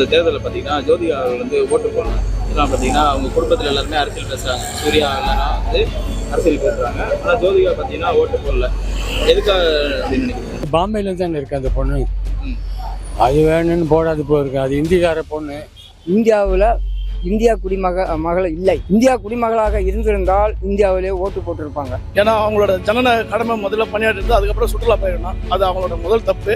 இந்த தேர்தலில் பார்த்தீங்கன்னா ஜோதிகா அவர்கள் வந்து ஓட்டு போடலாம் இதெல்லாம் பார்த்தீங்கன்னா அவங்க குடும்பத்தில் எல்லாருமே அரசியல் பேசுகிறாங்க சூர்யா எல்லாரும் வந்து அரசியல் பேசுகிறாங்க ஆனால் ஜோதிகா பார்த்தீங்கன்னா ஓட்டு போடல. எதுக்காக அப்படின்னு நினைக்கிறீங்க? பாம்பேல தானே இருக்கு அந்த பொண்ணு. அது வேணும்னு போடாது போயிருக்கு அது இந்திக்கார பொண்ணு. இந்தியாவில் இந்தியா குடிமக மகள் இல்லை. இந்தியா குடிமகளாக இருந்திருந்தால் இந்தியாவிலே ஓட்டு போட்டிருப்பாங்க. ஏன்னா அவங்களோட ஜனநாயக கடமை முதல்ல பண்ணிட்டு அதுக்கப்புறம் சுற்றுலா போயிடணும் அது அவங்களோட முதல் தப்பு.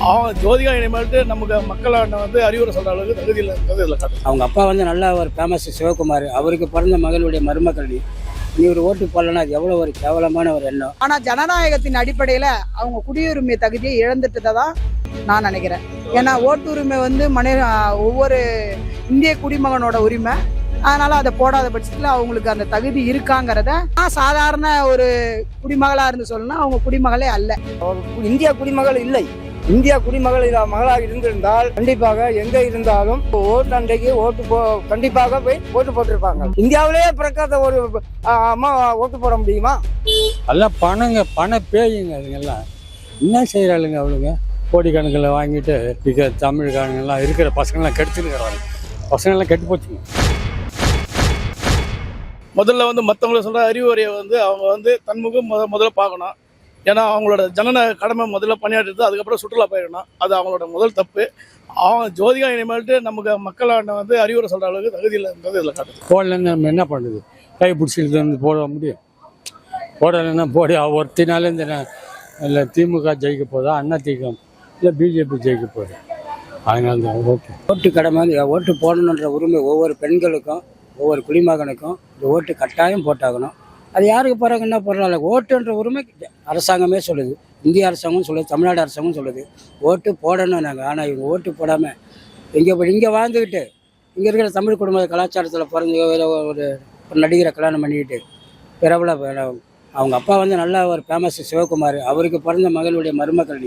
அவங்க ஜோதிகா இனிமேல்ட்டு நமக்கு மக்களாண்ட வந்து அறிவுரை சொல்ற அளவுக்கு தகுதியில் இருக்கிறது இதில் அவங்க அப்பா வந்து நல்ல ஒரு ஃபேமஸ் சிவகுமார். அவருக்கு பிறந்த மகளுடைய மருமக்கள் நீ. ஒரு ஓட்டு போடலன்னா அது எவ்வளோ ஒரு கேவலமான ஒரு எண்ணம். ஆனா ஜனநாயகத்தின் அடிப்படையில அவங்க குடியுரிமை தகுதியை இழந்துட்டதை தான் நான் நினைக்கிறேன். ஏன்னா ஓட்டுரிமை வந்து மனித ஒவ்வொரு இந்திய குடிமகனோட உரிமை. அதனால அதை போடாத பட்சத்தில் அவங்களுக்கு அந்த தகுதி இருக்காங்கிறத நான் சாதாரண ஒரு குடிமகளா இருந்து சொல்லணும்னா அவங்க குடிமகளே அல்ல. இந்தியா குடிமகள் இல்லை. இந்தியா குடிமகள் மகளாக இருந்திருந்தால் கண்டிப்பாக எங்க இருந்தாலும் ஓட்டு அன்றைக்கு ஓட்டு போ கண்டிப்பாக போய் ஓட்டு போட்டிருப்பாங்க. இந்தியாவிலேயே பிறக்காத ஒரு அம்மா ஓட்டு போட முடியுமா? எல்லாம் பணங்க பண பேயுங்க அதுங்கெல்லாம் என்ன செய்கிறாளுங்க அவளுங்க? கோடிக்கணக்கில் வாங்கிட்டு இருக்கிற தமிழ்காரங்கெல்லாம் இருக்கிற பசங்கள்லாம் கெடுத்துருக்கிறாங்க. பசங்கள்லாம் கெட்டு போச்சுங்க. முதல்ல வந்து மற்றவங்கள சொல்ற அறிவுரையை வந்து அவங்க வந்து தன்முகம் முத முதல்ல பார்க்கணும். ஏன்னா அவங்களோட ஜனநாயக கடமை முதல்ல பண்ணிட்டு அதுக்கப்புறம் சுற்றுலா போயிடணும் அது அவங்களோட முதல் தப்பு. அவங்க ஜோதிகா இனிமேல்ட்டு நமக்கு மக்களாண்ட வந்து அறிவுரை சொல்ற அளவுக்கு தகுதியில் இருக்கிறது இதில் காட்டுது. போடலன்னு நம்ம என்ன பண்ணுது? கை பிடிச்சிட்டு வந்து போட முடியும். போடலைன்னா போடி ஒருத்தினால இந்த இல்லை திமுக ஜெயிக்க போதா? அண்ணா திமுக இல்லை பிஜேபி ஜெயிக்க போகுது அதனால தான் ஓகே. ஓட்டு கடமை ஓட்டு போடணுன்ற உரிமை ஒவ்வொரு பெண்களுக்கும் ஒவ்வொரு குடிமகனுக்கும் இந்த ஓட்டு கட்டாயம் போட்டாகணும். அது யாருக்கு போகிறாங்க என்ன போடுறாங்க? ஓட்டுன்ற உரிமை அரசாங்கமே சொல்லுது. இந்திய அரசாங்கம் சொல்லுது தமிழ்நாடு அரசாங்கம் சொல்லுது. ஓட்டு போடணும் நாங்கள் ஆனால் இவங்க ஓட்டு போடாமல் இங்கே இங்கே வாழ்ந்துக்கிட்டு இங்கே இருக்கிற தமிழ் குடும்ப கலாச்சாரத்தில் பிறந்து ஒரு ஒரு நடிகரை கல்யாணம் பண்ணிக்கிட்டு பிரபல அவங்க அப்பா வந்து நல்ல ஒரு ஃபேமஸ் சிவகுமார். அவருக்கு பிறந்த மகளுடைய மருமக்கள்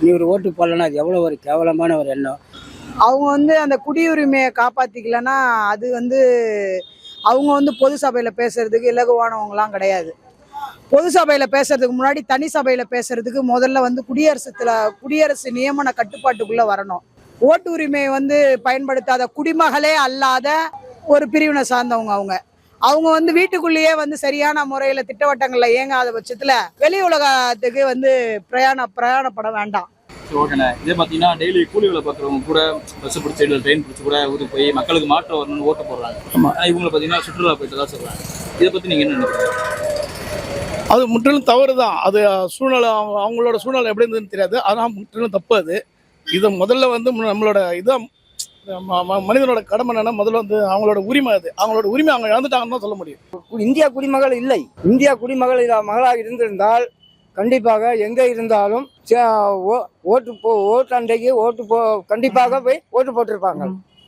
நீ ஒரு ஓட்டு போடலன்னா அது எவ்வளோ ஒரு கேவலமான ஒரு எண்ணம். அவங்க வந்து அந்த குடியுரிமையை காப்பாற்றிக்கலன்னா அது வந்து அவங்க வந்து பொது சபையில் பேசுறதுக்கு இலகுவானவங்களாம் கிடையாது. பொது சபையில் பேசுறதுக்கு முன்னாடி தனி சபையில் பேசுறதுக்கு முதல்ல வந்து குடியரசுல குடியரசு நியமன கட்டுப்பாட்டுக்குள்ளே வரணும். ஓட்டு உரிமையை வந்து பயன்படுத்தாத குடிமகளே அல்லாத ஒரு பிரிவினை சார்ந்தவங்க அவங்க. அவங்க வந்து வீட்டுக்குள்ளேயே வந்து சரியான முறையில் திட்டவட்டங்களில் இயங்காத பட்சத்தில் வெளி உலகத்துக்கு வந்து பிரயாண பிரயாணப்பட வேண்டாம். சரி ஓகேண்ணே இதே பார்த்தீங்கன்னா டெய்லி கூலி வேலை பார்க்குறவங்க கூட பஸ் பிடிச்சி இல்லை ட்ரெயின் பிடிச்சி கூட ஊருக்கு போய் மக்களுக்கு மாற்றம் வரணும்னு ஓட்டு போடுறாங்க. ஆனால் இவங்களை பார்த்தீங்கன்னா சுற்றுலா போயிட்டு தான் சொல்கிறாங்க இதை பற்றி நீங்கள் என்ன நினைக்கிறீங்க? அது முற்றிலும் தவறு தான் அது சூழ்நிலை அவங்க அவங்களோட சூழ்நிலை எப்படி இருந்ததுன்னு தெரியாது. ஆனால் முற்றிலும் தப்பு அது. இது முதல்ல வந்து மு- நம்மளோட இதான் மனிதனோட கடமை என்னன்னா முதல்ல வந்து அவங்களோட உரிமை அது. அவங்களோட உரிமை அவங்க இழந்துட்டாங்கன்னு தான் சொல்ல முடியும். இந்தியா குடிமகள் இல்லை. இந்தியா குடிமகள் மகளாக இருந்திருந்தால் கண்டிப்பாக எங்க இருந்தாலும் ச- ஓ- ஓட்டு போ ஓட்டு அன்றைக்கு ஓட்டு போ கண்டிப்பாக போய் ஓட்டு போட்டிருப்பாங்க.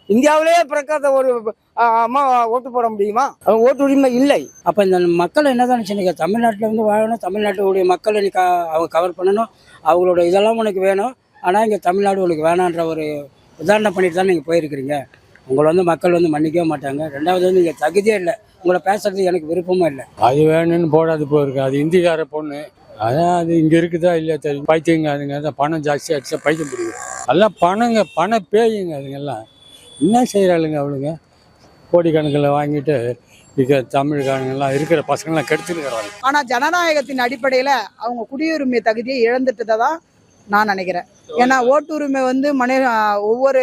இந்தியாவிலேயே பிறக்காத ஒரு அம்மா ஓட்டு போட முடியுமா? அவங்க ஓட்டு உரிமை இல்லை. அப்போ இந்த மக்கள் என்ன தான் நினச்சிங்க தமிழ்நாட்டில் வந்து வாழணும் தமிழ்நாட்டுடைய மக்களை நீ க அவங்க கவர் பண்ணணும் அவங்களோட இதெல்லாம் உனக்கு வேணும். ஆனால் இங்கே தமிழ்நாடு உனக்கு வேணான்ற ஒரு உதாரணம் பண்ணிட்டு தான் நீங்கள் போயிருக்கிறீங்க. உங்களை வந்து மக்கள் வந்து மன்னிக்கவே மாட்டாங்க. ரெண்டாவது வந்து இங்கே தகுதியே இல்லை. உங்களை பேசுறது எனக்கு விருப்பமும் இல்லை. அது வேணும்னு போடாது போயிருக்கு அது இந்திக்கார பொண்ணு. அதான் அது இங்கே இருக்குதா இல்லையா தெரியும் பைத்தியங்க அதுங்க அதான் பணம் ஜாஸ்தி அடிச்சா பைத்தியம் பிடிக்கும். எல்லாம் பணங்க பண பேயுங்க அதுங்கெல்லாம் என்ன செய்கிறாளுங்க அவளுங்க? கோடிக்கணக்கில் வாங்கிட்டு இருக்கிற தமிழ்காரங்கெல்லாம் இருக்கிற பசங்கள்லாம் கெடுத்துருக்கிறாங்க ஆனால் ஜனநாயகத்தின் அடிப்படையில் அவங்க குடியுரிமை தகுதியை இழந்துட்டதை தான் நான் நினைக்கிறேன். ஏன்னா ஓட்டுரிமை வந்து மனித ஒவ்வொரு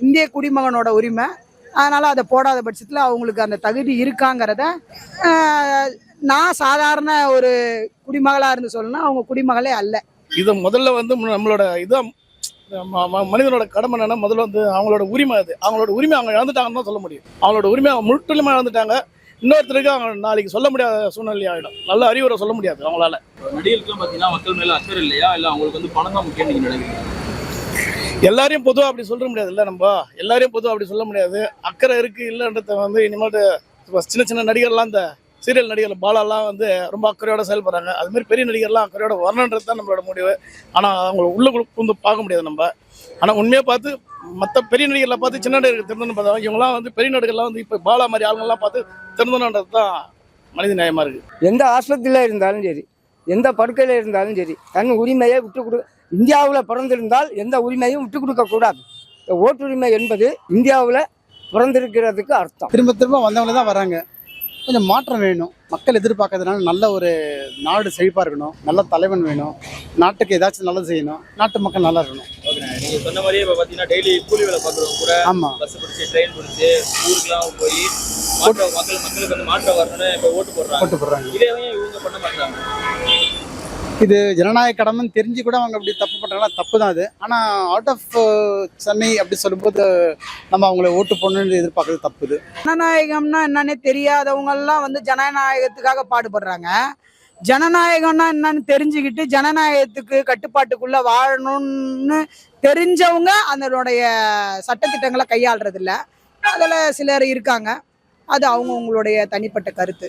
இந்திய குடிமகனோட உரிமை அதனால அதை போடாத பட்சத்தில் அவங்களுக்கு அந்த தகுதி இருக்காங்கிறத நான் சாதாரண ஒரு குடிமகளா இருந்து சொல்லணும்னா அவங்க குடிமகளே அல்ல. இது முதல்ல வந்து நம்மளோட இதான் மனிதனோட கடமை என்னன்னா முதல்ல வந்து அவங்களோட உரிமை அது. அவங்களோட உரிமை அவங்க இழந்துட்டாங்கன்னு தான் சொல்ல முடியும். அவங்களோட உரிமை அவங்க முற்றிலுமா இழந்துட்டாங்க. இன்னொருத்தருக்கு அவங்க நாளைக்கு சொல்ல முடியாத சூழ்நிலை ஆகிடும் நல்ல அறிவுரை சொல்ல முடியாது அவங்களால. நடிகர்களுக்குலாம் பார்த்தீங்கன்னா மக்கள் மேலே அக்கறை இல்லையா? இல்லை அவங்களுக்கு வந்து பணம் தான் முக்கியம் நீங்கள் நினைக்கிறீங்க? எல்லாரையும் பொதுவாக அப்படி சொல்ல முடியாது. இல்லை நம்ம? எல்லாரையும் பொதுவாக அப்படி சொல்ல முடியாது. அக்கறை இருக்குது இல்லைன்றத வந்து இனிமேட்டு சின்ன சின்ன நடிகர்லாம் இந்த சீரியல் நடிகர் பாலாலாம் வந்து ரொம்ப அக்கறையோட செயல்படுறாங்க. அதுமாரி பெரிய நடிகர்லாம் அக்கறையோட வரணுன்றது தான் நம்மளோட முடிவு. ஆனால் அவங்கள உள்ள வந்து பார்க்க முடியாது நம்ம. ஆனால் உண்மையாக பார்த்து மற்ற பெரிய நடிகர்களை பார்த்து சின்ன நடிகர் திறந்தன்னு பார்த்தா இவங்களாம் வந்து பெரிய நடிகர்லாம் வந்து இப்போ பாலா மாதிரி ஆளுங்கள்லாம் பார்த்து திருந்தணுன்றது தான் மனித நியாயமாக இருக்குது எந்த ஆஸ்பத்திரியில் இருந்தாலும் சரி எந்த படுக்கையில் இருந்தாலும் சரி தன் உரிமையை விட்டு கொடு இந்தியாவில் பிறந்திருந்தால் எந்த உரிமையும் விட்டு கொடுக்க கூடாது. இந்த ஓட்டுரிமை என்பது இந்தியாவில் பிறந்திருக்கிறதுக்கு அர்த்தம். திரும்ப திரும்ப வந்தவங்க தான் வராங்க. கொஞ்சம் மாற்றம் வேணும். மக்கள் எதிர்பார்க்கறதுனால நல்ல ஒரு நாடு செழிப்பாக இருக்கணும். நல்ல தலைவன் வேணும். நாட்டுக்கு ஏதாச்சும் நல்லது செய்யணும். நாட்டு மக்கள் நல்லா இருக்கணும். ஓகேண்ணா. நீங்க சொன்ன மாதிரியே இப்போ பார்த்தீங்கன்னா டெய்லி கூலி வேலை பார்க்குறவங்க கூட ஆமாம் பஸ் பிடிச்சி ட்ரெயின் பிடிச்சி ஊருக்குலாம் போய் மக்கள் மக்களுக்கு வந்து மாற்றம் வரணும்னு இப்போ ஓட்டு போடுறாங்க. போட்டு போடுறாங்க. இதே ஏன் இவங்க பண்ண மாட்டாங்க. இது ஜனநாயக கடமைன்னு தெரிஞ்சு கூட அவங்க அப்படி தப்பு பண்ணுறாங்களா தப்பு தான் அது ஆனால் அவுட் ஆஃப் சென்னை அப்படி சொல்லும்போது நம்ம அவங்கள ஓட்டு போடணும்னு எதிர்பார்க்கறது தப்பு இது. ஜனநாயகம்னா என்னன்னே தெரியாதவங்கெல்லாம் வந்து ஜனநாயகத்துக்காக பாடுபடுறாங்க. ஜனநாயகம்னா என்னன்னு தெரிஞ்சுக்கிட்டு ஜனநாயகத்துக்கு கட்டுப்பாட்டுக்குள்ள வாழணும்னு தெரிஞ்சவங்க அதனுடைய சட்டத்திட்டங்களை கையாளுறதில்ல. அதில் சிலர் இருக்காங்க. அது அவங்கவுங்களுடைய தனிப்பட்ட கருத்து.